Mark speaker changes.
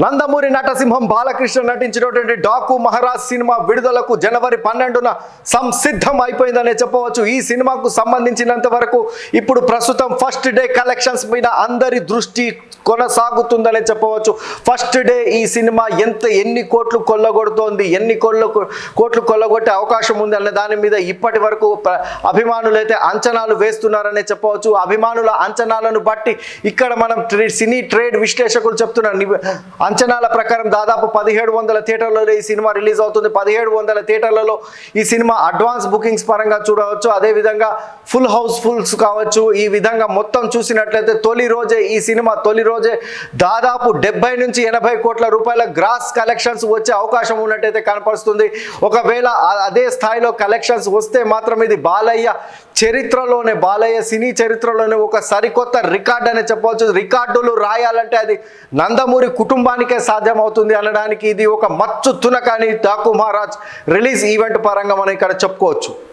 Speaker 1: నందమూరి నటసింహం బాలకృష్ణ నటించినటువంటి డాకు మహారాజ్ సినిమా విడుదలకు జనవరి పన్నెండున సంసిద్ధం అయిపోయిందనే చెప్పవచ్చు. ఈ సినిమాకు సంబంధించినంత వరకు ఇప్పుడు ప్రస్తుతం ఫస్ట్ డే కలెక్షన్స్ మీద అందరి దృష్టి కొనసాగుతుందనే చెప్పవచ్చు. ఫస్ట్ డే ఈ సినిమా ఎంత ఎన్ని కోట్లు కొల్లగొడుతోంది ఎన్ని కోట్ల కోట్లు కొల్లగొట్టే అవకాశం ఉంది అనే దాని మీద ఇప్పటి వరకు అభిమానులైతే అంచనాలు వేస్తున్నారనే చెప్పవచ్చు. అభిమానుల అంచనాలను బట్టి ఇక్కడ మనం సినీ ట్రేడ్ విశ్లేషకులు చెప్తున్నారు అంచనాల ప్రకారం దాదాపు పదిహేడు వందల థియేటర్లలో ఈ సినిమా రిలీజ్ అవుతుంది. పదిహేడు వందల థియేటర్లలో ఈ సినిమా అడ్వాన్స్ బుకింగ్స్ పరంగా చూడవచ్చు. అదేవిధంగా ఫుల్ హౌస్ ఫుల్స్ కావచ్చు. ఈ విధంగా మొత్తం చూసినట్లయితే తొలి రోజే ఈ సినిమా తొలి రోజే దాదాపు డెబ్బై నుంచి ఎనభై కోట్ల రూపాయల గ్రాస్ కలెక్షన్స్ వచ్చే అవకాశం ఉన్నట్టయితే కనపరుస్తుంది. ఒకవేళ అదే స్థాయిలో కలెక్షన్స్ వస్తే మాత్రం ఇది బాలయ్య చరిత్రలోనే బాలయ్య సినీ చరిత్రలోనే ఒక సరికొత్త రికార్డ్ అని చెప్పవచ్చు. రికార్డులు రాయాలంటే అది నందమూరి కుటుంబానికే సాధ్యమవుతుంది అనడానికి ఇది ఒక మచ్చు తునకాని డాకు మహారాజ్ రిలీజ్ ఈవెంట్ పరంగా మనం ఇక్కడ చెప్పుకోవచ్చు.